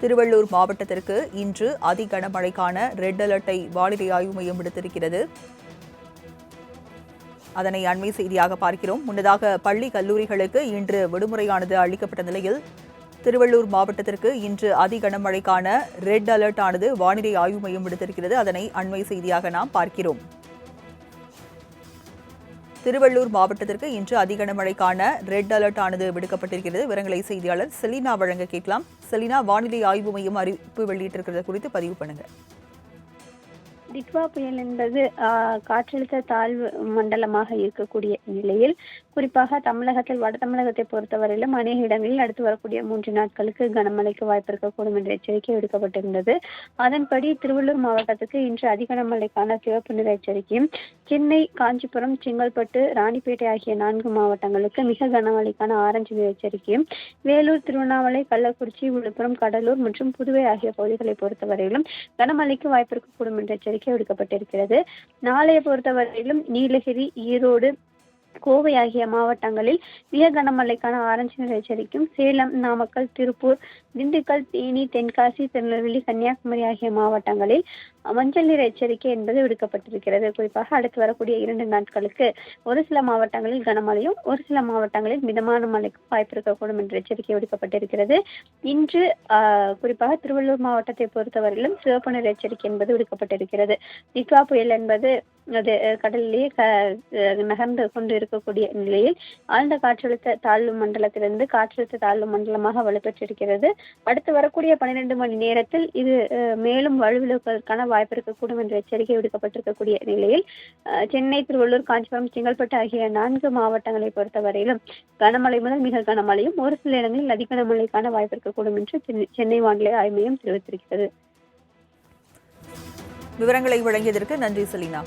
திருவள்ளூர் மாவட்டத்திற்கு இன்று அதி கனமழைக்கான ரெட் அலர்ட்டை வானிலை ஆய்வு மையம் விடுத்திருக்கிறது. அதனை அண்மை செய்தியாக பார்க்கிறோம். முன்னதாக பள்ளி கல்லூரிகளுக்கு இன்று விடுமுறையானது அளிக்கப்பட்ட நிலையில் திருவள்ளூர் மாவட்டத்திற்கு இன்று அதி கனமழைக்கான ரெட் அலர்ட் ஆனது வானிலை ஆய்வு மையம் விடுத்திருக்கிறது. அதனை அண்மை செய்தியாக நாம் பார்க்கிறோம். திருவள்ளூர் மாவட்டத்திற்கு இன்று அதிக மழைக்கான ரெட் அலர்ட் ஆனது விடுக்கப்பட்டிருக்கிறது. விவரங்களை செய்தியாளர் செலினா வழங்க கேட்கலாம். செலினா வானிலை ஆய்வு மையம் அறிவிப்பு வெளியிட்டிருக்கிறது குறித்து பதிவு பண்ணுங்க. டிட்வா புயல் என்பது காற்றழுத்த தாழ்வு மண்டலமாக இருக்கக்கூடிய நிலையில் குறிப்பாக தமிழகத்தில் வட தமிழகத்தை பொறுத்தவரையிலும் அநேக இடங்களில் அடுத்து வரக்கூடிய மூன்று நாட்களுக்கு கனமழைக்கு வாய்ப்பு இருக்கக்கூடும் என்ற எச்சரிக்கை விடுக்கப்பட்டிருந்தது. அதன்படி திருவள்ளூர் மாவட்டத்துக்கு இன்று அதிக மழைக்கான சிவப்பு நிற எச்சரிக்கையும் சென்னை காஞ்சிபுரம் செங்கல்பட்டு ராணிப்பேட்டை ஆகிய நான்கு மாவட்டங்களுக்கு மிக கனமழைக்கான ஆரஞ்சு நிற எச்சரிக்கையும் வேலூர் திருவண்ணாமலை கள்ளக்குறிச்சி விழுப்புரம் கடலூர் மற்றும் புதுவை ஆகிய பகுதிகளை பொறுத்தவரையிலும் கனமழைக்கு வாய்ப்பு இருக்கக்கூடும் என்ற எச்சரிக்கை விடுக்கப்பட்டிருக்கிறது நாளைய பொறுத்தவரையிலும் நீலகிரி ஈரோடு கோவை ஆகிய மாவட்டங்களில் மிக கனமழைக்கான ஆரஞ்சு நிலை எச்சரிக்கும் சேலம் நாமக்கல் திருப்பூர் திண்டுக்கல் தேனி தென்காசி திருநெல்வேலி கன்னியாகுமரி ஆகிய மாவட்டங்களில் மஞ்சள் நிற எச்சரிக்கை என்பது விடுக்கப்பட்டிருக்கிறது. குறிப்பாக அடுத்து வரக்கூடிய இரண்டு நாட்களுக்கு ஒரு சில மாவட்டங்களில் கனமழையும் ஒரு சில மாவட்டங்களில் மிதமான மழைக்கும் வாய்ப்பு இருக்கக்கூடும் என்ற எச்சரிக்கை விடுக்கப்பட்டிருக்கிறது. இன்று குறிப்பாக திருவள்ளூர் மாவட்டத்தை பொறுத்தவரையிலும் சிவப்பு நிற எச்சரிக்கை என்பது விடுக்கப்பட்டிருக்கிறது. நிக்வா புயல் என்பது அது கடலிலேயே க நகர்ந்து கொண்டு இருக்கக்கூடிய நிலையில் ஆழ்ந்த காற்றழுத்த தாழ்வு மண்டலத்திலிருந்து காற்றழுத்த தாழ்வு மண்டலமாக வலுப்பெற்றிருக்கிறது. அடுத்து வரக்கூடிய பன்னிரண்டு மணி நேரத்தில் இது மேலும் வலுவிழப்பதற்கான வாய்ப்பு இருக்கக்கூடும் என்ற எச்சரிக்கை விடுக்கப்பட்டிருக்கக்கூடிய நிலையில் சென்னை திருவள்ளூர் காஞ்சிபுரம் செங்கல்பட்டு ஆகிய நான்கு மாவட்டங்களை பொறுத்தவரையிலும் கனமழை முதல் மிக கனமழையும் ஒரு சில இடங்களில் அதிக கனமழைக்கான வாய்ப்பு இருக்கக்கூடும் என்று சென்னை- சென்னை வானிலை ஆய்வு மையம் தெரிவித்திருக்கிறது. விவரங்களை வழங்கியதற்கு நன்றி செலினா.